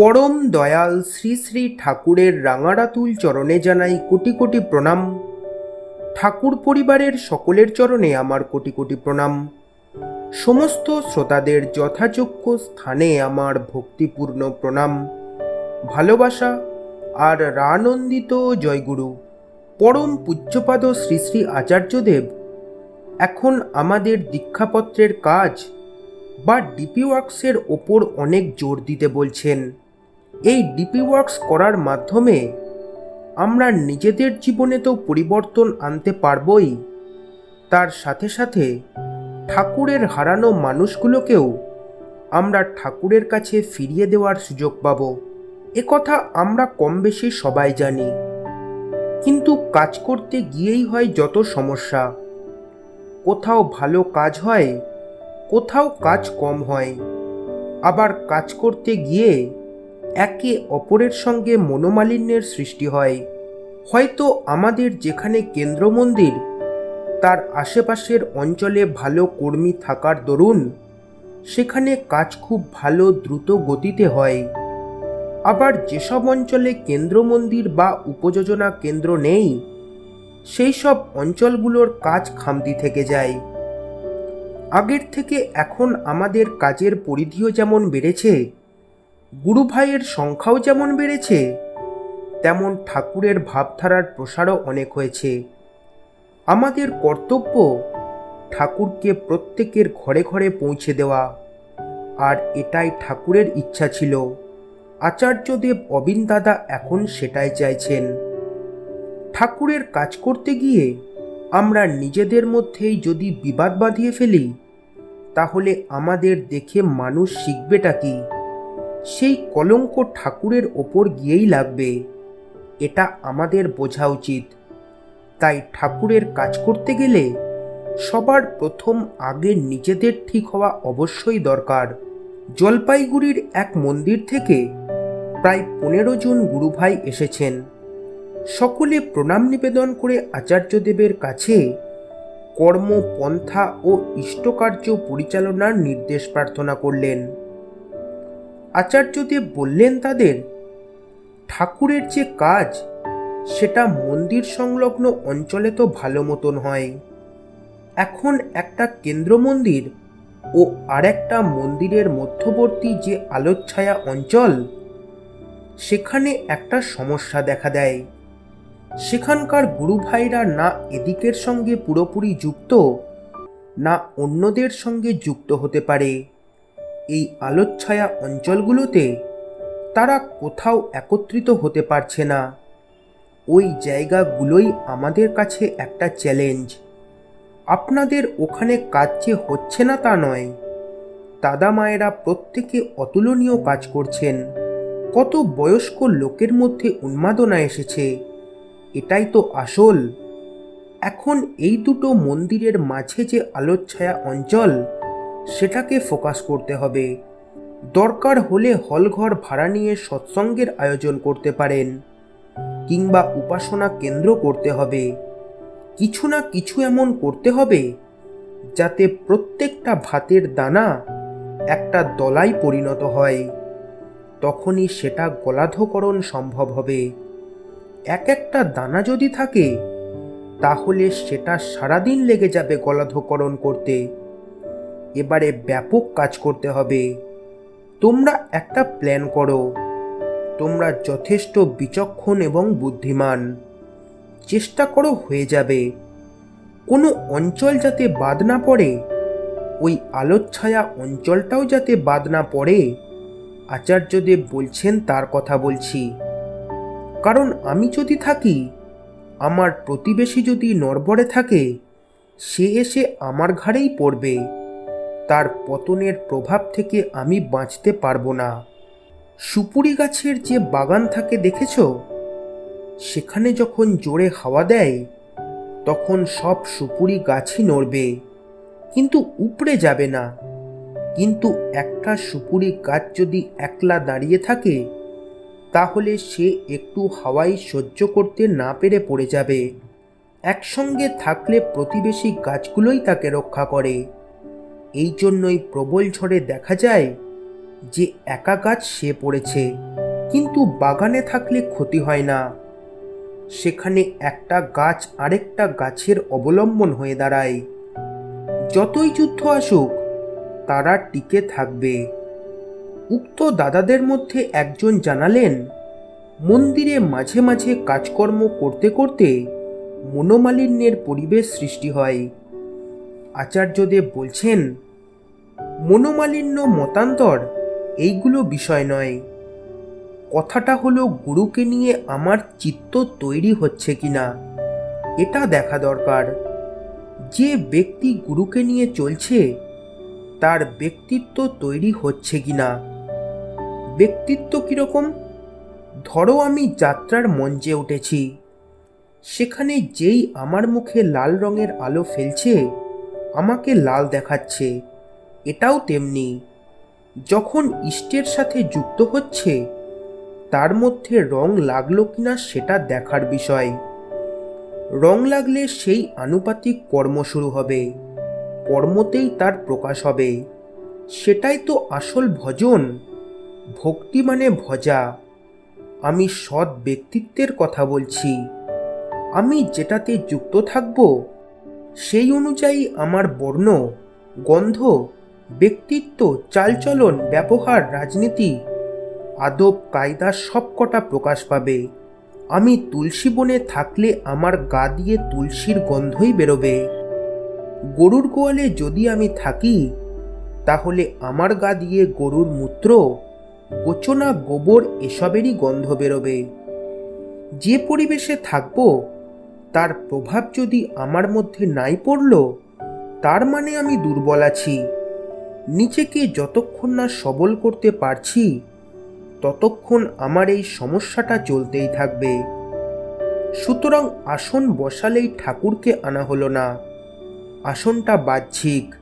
পরম দয়াল শ্রী শ্রী ঠাকুরের রাঙারাতুল চরণে জানাই কোটি কোটি প্রণাম। ঠাকুর পরিবারের সকলের চরণে আমার কোটি কোটি প্রণাম। সমস্ত শ্রোতাদের যথাযোগ্য স্থানে আমার ভক্তিপূর্ণ প্রণাম। ভালোবাসা আর রানন্দিত জয়গুরু, পরম পূজ্যপাদ শ্রী শ্রী আচার্যদেব। এখন আমাদের দীক্ষাপত্রের কাজ বা ডিপি ওয়ার্কসের ওপর অনেক জোর দিতে বলছেন। এই ডিপি ওয়ার্কস করার মাধ্যমে আমরা নিজেদের জীবনে তো পরিবর্তন আনতে পারবই। তার সাথে সাথে ঠাকুরের হারানো মানুষগুলোকেও আমরা ঠাকুরের কাছে ফিরিয়ে দেওয়ার সুযোগ পাব। কথা আমরা কম বেশি সবাই জানি। কিন্তু কাজ করতে গিয়েই হয় যত সমস্যা। কোথাও ভালো কাজ হয়, কোথাও কাজ কম হয়। আবার কাজ করতে গিয়ে একে অপরের সঙ্গে মনোমালিন্যের সৃষ্টি হয়। হয়তো আমাদের যেখানে কেন্দ্র মন্দির, তার আশেপাশের অঞ্চলে ভালো কর্মী থাকার দরুন, সেখানে কাজ খুব ভালো দ্রুত গতিতে হয়। আবার যেসব অঞ্চলে কেন্দ্র মন্দির বা উপযোজনা কেন্দ্র নেই, সেই সব অঞ্চলগুলোর কাজ খামতি থেকে যায়। আগের থেকে এখন আমাদের কাজের পরিধিও যেমন বেড়েছে গুরু ভাইয়ের সংখ্যাও যেমন বেড়েছে, তেমন ঠাকুরের ভাবধারার প্রসারও অনেক হয়েছে। আমাদের কর্তব্য ঠাকুরকে প্রত্যেকের ঘরে ঘরে পৌঁছে দেওয়া। আর এটাই ঠাকুরের ইচ্ছা ছিল। আচার্যদেব অবিন দাদা এখন সেটাই চাইছেন। ঠাকুরের কাজ করতে গিয়ে আমরা নিজেদের মধ্যেই যদি বিবাদ বাঁধিয়ে ফেলি, তাহলে আমাদের দেখে মানুষ শিখবেটা কি? সেই কলঙ্ক ঠাকুরের ওপর গিয়েই লাগবে। এটা আমাদের বোঝা উচিত। তাই ঠাকুরের কাজ করতে গেলে সবার প্রথম আগে নিজেদের ঠিক হওয়া অবশ্যই দরকার। জলপাইগুড়ির এক মন্দির থেকে প্রায় পনেরো জন গুরুভাই এসেছেন। সকলে প্রণাম নিবেদন করে আচার্যদেবের কাছে কর্ম পন্থা ও ইষ্টকার্য পরিচালনার নির্দেশ প্রার্থনা করলেন। আচার্যদেব বললেন তাদের, ঠাকুরের যে কাজ, সেটা মন্দির সংলগ্ন অঞ্চলে তো ভালো মতন হয়। এখন একটা কেন্দ্র মন্দির ও আরেকটা মন্দিরের মধ্যবর্তী যে আলোচ্ছায়া অঞ্চল, সেখানে একটা সমস্যা দেখা দেয়। সেখানকার গুরু ভাইরা না এদিকের সঙ্গে পুরোপুরি যুক্ত, না অন্যদের সঙ্গে যুক্ত হতে পারে। এই আলোচ্ছায়া অঞ্চলগুলোতে তারা কোথাও একত্রিত হতে পারছে না। ওই জায়গাগুলোই আমাদের কাছে একটা চ্যালেঞ্জ। আপনাদের ওখানে কাজ যে হচ্ছে না তা নয়। দাদা মায়েরা প্রত্যেকে অতুলনীয় কাজ করছেন। কত বয়স্ক লোকের মধ্যে উন্মাদনা এসেছে। এটাই তো আসল। এখন এই দুটো মন্দিরের মাঝে যে আলোচ্ছায়া অঞ্চল সেটাকে ফোকাস করতে হবে। দরকার হলে হলঘর ভাড়া নিয়ে সৎসঙ্গের আয়োজন করতে পারেন কিংবা উপাসনা কেন্দ্র করতে হবে। কিছু না কিছু এমন করতে হবে যাতে প্রত্যেকটা ভাতের দানা একটা দলাই পরিণত হয়। তখনই সেটা গলাধকরণ সম্ভব হবে। এক একটা দানা যদি থাকে, তাহলে সেটা সারাদিন লেগে যাবে গলাধকরণ করতে। এবারে ব্যাপক কাজ করতে হবে। তোমরা একটা প্ল্যান করো। তোমরা যথেষ্ট বিচক্ষণ এবং বুদ্ধিমান। চেষ্টা করো হয়ে যাবে। কোনো অঞ্চল যাতে বাদ না পড়ে, ওই আলোচ্ছায়া অঞ্চলটাও যাতে বাদ না পড়ে, আচার্যদেব বলছেন তার কথা বলছি। কারণ আমি যদি থাকি, আমার প্রতিবেশী যদি নরবরে থাকে, সে এসে আমার ঘাড়েই পড়বে। তার পতনের প্রভাব থেকে আমি বাঁচতে পারব না। সুপুরি গাছের যে বাগান থাকে দেখেছ? সেখানে যখন জোরে হাওয়া দেয়, তখন সব সুপুরি গাছই নড়বে। কিন্তু উপড়ে যাবে না। কিন্তু একটা সুপুরি গাছ যদি একলা দাঁড়িয়ে থাকে, তাহলে সে একটু হাওয়াই সহ্য করতে না পেরে পড়ে যাবে। একসঙ্গে থাকলে প্রতিবেশী গাছগুলোই তাকে রক্ষা করে। এই জন্যই প্রবল ঝড়ে দেখা যায় যে একা গাছ সে পড়েছে, কিন্তু বাগানে থাকলে ক্ষতি হয় না। সেখানে একটা গাছ আরেকটা গাছের অবলম্বন হয়ে দাঁড়ায়। যতই যুদ্ধ আসুক, তারা টিকে থাকবে। উক্ত দাদাদের মধ্যে একজন জানালেন, মন্দিরে মাঝে মাঝে কাজকর্ম করতে করতে মনোমালিন্যের পরিবেশ সৃষ্টি হয়। আচার্যদেব বলছেন, মনোমালিন্য মতান্তর এইগুলো বিষয় নয়। কথাটা হলো গুরুকে নিয়ে আমার চিত্ত তৈরি হচ্ছে কিনা, এটা দেখা দরকার। যে ব্যক্তি গুরুকে নিয়ে চলছে, তার ব্যক্তিত্ব তৈরি হচ্ছে কিনা? ব্যক্তিত্ব কীরকম? ধরো আমি যাত্রার মঞ্চে উঠেছি, সেখানে যেই আমার মুখে লাল রঙের আলো ফেলছে আমাকে লাল দেখাচ্ছে, এটাও তেমনি। যখন ইষ্টের সাথে যুক্ত হচ্ছে, তার মধ্যে রং লাগল কিনা সেটা দেখার বিষয়। রং লাগলে সেই আনুপাতিক কর্ম শুরু হবে, কর্মতেই তার প্রকাশ হবে। সেটাই তো আসল ভজন। ভক্তি মানে ভজা। আমি সৎ ব্যক্তিত্বের কথা বলছি। আমি যেটাতে যুক্ত থাকব সেই অনুযায়ী আমার বর্ণ, গন্ধ, ব্যক্তিত্ব, চালচলন, ব্যবহার, রাজনীতি, আদব, কায়দা সবকটা প্রকাশ পাবে। আমি তুলসী বনে থাকলে আমার গা দিয়ে তুলসীর গন্ধই বেরোবে। গরুর গোয়ালে যদি আমি থাকি, তাহলে আমার গা দিয়ে গরুর মূত্র, গোচনা গোবর এসবেরই গন্ধ বেরোবে। যে পরিবেশে থাকব তার প্রভাব যদি আমার মধ্যে নাই পড়ল, তার মানে আমি দুর্বল আছি। নিজেকে যতক্ষণ না সবল করতে পারছি, ততক্ষণ আমার এই সমস্যাটা চলতেই থাকবে। সুতরাং আসন বসালেই ঠাকুরকে আনা হলো না। আসনটা বাহ্যিক।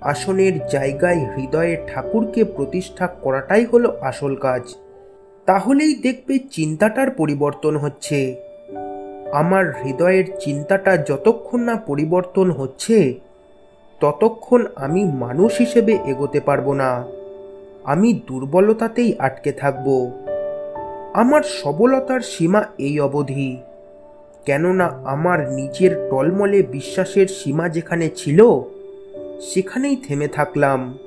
আসনের জায়গায় হৃদয়ে ঠাকুরকে প্রতিষ্ঠা করাটাই হলো আসল কাজ। তাহলেই দেখবে চিন্তাটার পরিবর্তন হচ্ছে। আমার হৃদয়ের চিন্তাটা যতক্ষণ না পরিবর্তন হচ্ছে, ততক্ষণ আমি মানুষ হিসেবে এগোতে পারব না। আমি দুর্বলতাতেই আটকে থাকব। আমার সবলতার সীমা এই অবধি। কেননা আমার নিজের টলমলে বিশ্বাসের সীমা যেখানে ছিল, সেখানেই থেমে থাকলাম।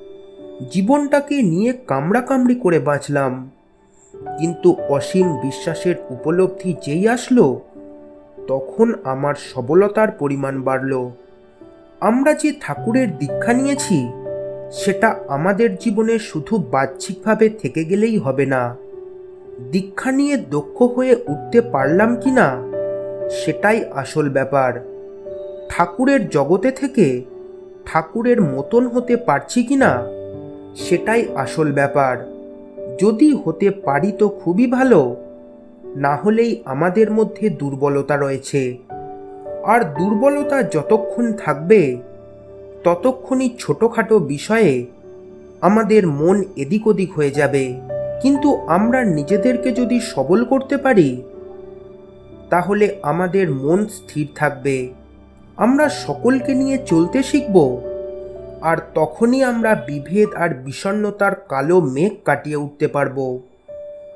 জীবনটাকে নিয়ে কামড়াকামড়ি করে বাঁচলাম। কিন্তু অসীম বিশ্বাসের উপলব্ধি যেই আসলো তখন আমার সবলতার পরিমাণ বাড়ল। আমরা যে ঠাকুরের দীক্ষা নিয়েছি, সেটা আমাদের জীবনে শুধু বাহ্যিকভাবে থেকে গেলেই হবে না। দীক্ষা নিয়ে দক্ষ হয়ে উঠতে পারলাম কি না সেটাই আসল ব্যাপার। ঠাকুরের জগতে থেকে ঠাকুরের মতন হতে পারছি কি না সেটাই আসল ব্যাপার। যদি হতে পারি তো খুবই ভালো। না হলেই আমাদের মধ্যে দুর্বলতা রয়েছে। আর দুর্বলতা যতক্ষণ থাকবে, ততক্ষণই ছোটোখাটো বিষয়ে আমাদের মন এদিক ওদিক হয়ে যাবে। কিন্তু আমরা নিজেদেরকে যদি সবল করতে পারি, তাহলে আমাদের মন স্থির থাকবে। আমরা সকলকে নিয়ে চলতে শিখব, আর তখনই আমরা বিভেদ আর বিষণ্ণতার কালো মেঘ কাটিয়ে উঠতে পারব।